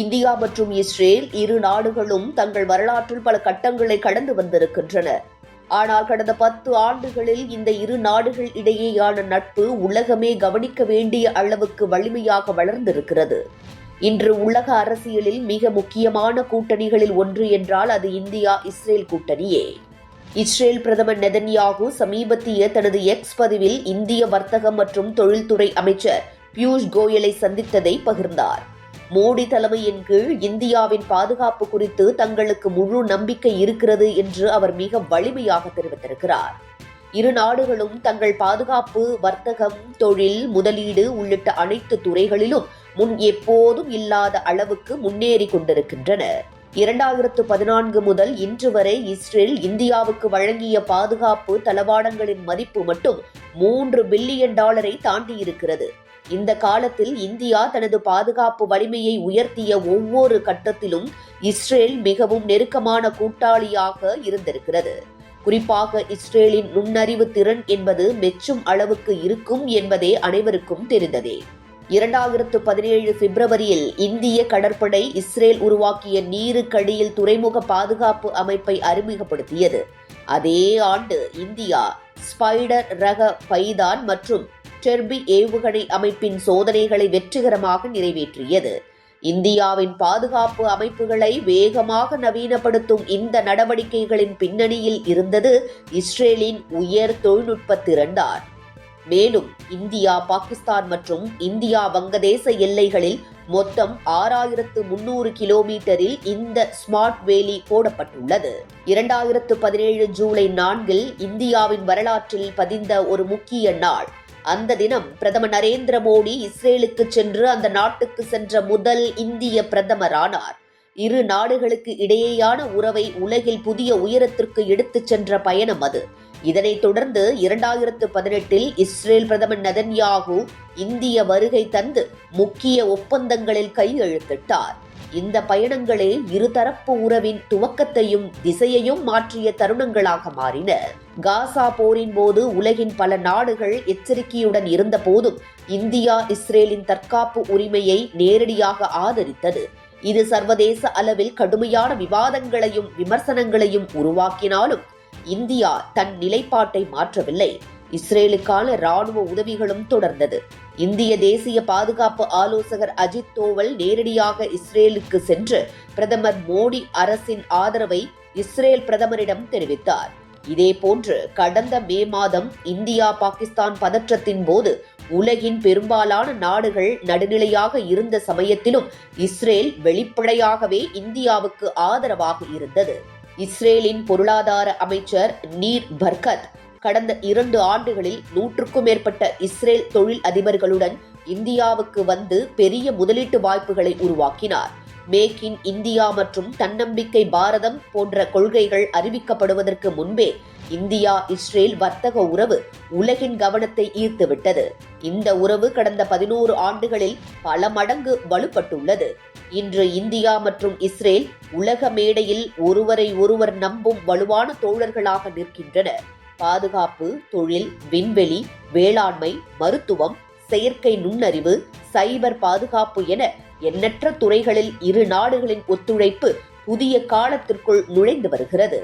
India மற்றும் Israel இரு நாடுகளும் தங்கள் வரலாற்றில் பல கட்டங்களை கடந்து வந்திருக்கின்றன. ஆனால் கடந்த பத்து ஆண்டுகளில் இந்த இரு நாடுகள் இடையேயான நட்பு உலகமே கவனிக்க வேண்டிய அளவுக்கு வலிமையாக வளர்ந்திருக்கிறது. இன்று உலக அரசியலில் மிக முக்கியமான கூட்டணிகளில் ஒன்று என்றால் அது இந்தியா இஸ்ரேல் கூட்டணியே. இஸ்ரேல் பிரதமர் நெதன்யாகு சமீபத்திய தனது எக்ஸ் பதிவில் இந்திய வர்த்தகம் மற்றும் தொழில்துறை அமைச்சர் பியூஷ் கோயலை சந்தித்ததை பகிர்ந்தார். மோடி தலைமையின் கீழ் இந்தியாவின் பாதுகாப்பு குறித்து தங்களுக்கு முழு நம்பிக்கை இருக்கிறது என்று அவர் மிக வலிமையாக தெரிவித்திருக்கிறார். இரு நாடுகளும் தங்கள் பாதுகாப்பு வர்த்தகம் தொழில் முதலீடு உள்ளிட்ட அனைத்து துறைகளிலும் முன் எப்போதும் இல்லாத அளவுக்கு முன்னேறி கொண்டிருக்கின்றன இரண்டாயிரத்து பதினான்கு முதல் இன்று வரை இஸ்ரேல் இந்தியாவுக்கு வழங்கிய பாதுகாப்பு தளவாடங்களின் மதிப்பு மட்டும் மூன்று பில்லியன் டாலரை தாண்டியிருக்கிறது. இந்த காலத்தில் இந்தியா தனது பாதுகாப்பு வலிமையை உயர்த்திய ஒவ்வொரு கட்டத்திலும் இஸ்ரேல் மிகவும் நெருக்கமான கூட்டாளியாக இருந்திருக்கிறது. குறிப்பாக இஸ்ரேலின் நுண்ணறிவு திறன் என்பது மெச்சும் அளவுக்கு இருக்கும் என்பதே அனைவருக்கும் தெரிந்ததே. இரண்டாயிரத்து பதினேழு பிப்ரவரியில் இந்திய கடற்படை இஸ்ரேல் உருவாக்கிய நீருக்கடியில் துறைமுக பாதுகாப்பு அமைப்பை அறிமுகப்படுத்தியது. அதே ஆண்டு இந்தியா ஸ்பைடர் ரக பைதான் மற்றும் டெர்பி ஏவுகணை அமைப்பின் சோதனைகளை வெற்றிகரமாக நிறைவேற்றியது. இந்தியாவின் பாதுகாப்பு அமைப்புகளை வேகமாக நவீனப்படுத்தும் இந்த நடவடிக்கைகளின் பின்னணியில் இருந்தது இஸ்ரேலின் உயர் தொழில்நுட்ப திறன்தான். மேலும் இந்தியா பாகிஸ்தான் மற்றும் இந்தியா வங்கதேச எல்லைகளில் மொத்தம் ஆறாயிரத்து முன்னூறு கிலோமீட்டரில் இந்த ஸ்மார்ட் வேலி போடப்பட்டுள்ளது. இரண்டாயிரத்து பதினேழு ஜூலை நான்கில் இந்தியாவின் வரலாற்றில் பதிந்த ஒரு முக்கிய நாள். அந்த தினம் பிரதமர் நரேந்திர மோடி இஸ்ரேலுக்கு சென்று அந்த நாட்டுக்கு சென்ற முதல் இந்திய பிரதமரானார். இரு நாடுகளுக்கு இடையேயான உறவை உலகில் புதிய உயரத்திற்கு எடுத்துச் சென்ற பயணம் அது. இதனைத் தொடர்ந்து இரண்டாயிரத்து பதினெட்டில் இஸ்ரேல் பிரதமர் நதன்யாகு இந்திய வருகை தந்து முக்கிய ஒப்பந்தங்களில் கையெழுத்திட்டார். இந்த பயணங்களே இருதரப்பு உறவின் துவக்கத்தையும் திசையையும் மாற்றிய தருணங்களாக மாறின. காசா போரின் போது உலகின் பல நாடுகள் எச்சரிக்கையுடன் இருந்த போதும் இந்தியா இஸ்ரேலின் தற்காப்பு உரிமையை நேரடியாக ஆதரித்தது. இது சர்வதேச அளவில் கடுமையான விவாதங்களையும் விமர்சனங்களையும் உருவாக்கினாலும் இந்தியா தன் நிலைப்பாட்டை மாற்றவில்லை. இஸ்ரேலுக்கான ராணுவ உதவிகளும் தொடர்ந்தது. இந்திய தேசிய பாதுகாப்பு ஆலோசகர் அஜித் தோவல் நேரடியாக இஸ்ரேலுக்கு சென்று பிரதமர் மோடி அரசின் ஆதரவை இஸ்ரேல் பிரதமரிடம் தெரிவித்தார். இதேபோன்று கடந்த மே மாதம் இந்தியா பாகிஸ்தான் பதற்றத்தின் போது உலகின் பெரும்பாலான நாடுகள் நடுநிலையாக இருந்த சமயத்திலும் இஸ்ரேல் வெளிப்படையாகவே இந்தியாவுக்கு ஆதரவாக இருந்தது. இஸ்ரேலின் பொருளாதார அமைச்சர் நீர் பர்கத் கடந்த இரண்டு ஆண்டுகளில் நூற்றுக்கும் மேற்பட்ட இஸ்ரேல் தொழில் அதிபர்களுடன் இந்தியாவுக்கு வந்து பெரிய முதலீட்டு வாய்ப்புகளை உருவாக்கினார். மேக் இன் இந்தியா மற்றும் தன்னம்பிக்கை பாரதம் போன்ற கொள்கைகள் அறிவிக்கப்படுவதற்கு முன்பே இந்தியா இஸ்ரேல் வர்த்தக உறவு உலகின் கவனத்தை ஈர்த்துவிட்டது. இந்த உறவு கடந்த பதினோரு ஆண்டுகளில் பல மடங்கு வலுப்பட்டுள்ளது. இன்று இந்தியா மற்றும் இஸ்ரேல் உலக மேடையில் ஒருவரை ஒருவர் நம்பும் வலுவான தோழர்களாக நிற்கின்றனர் பாதுகாப்பு தொழில் விண்வெளி வேளாண்மை மருத்துவம் செயற்கை நுண்ணறிவு சைபர் பாதுகாப்பு என எண்ணற்ற துறைகளில் இரு நாடுகளின் ஒத்துழைப்பு புதிய காலத்திற்குள் நுழைந்து வருகிறது.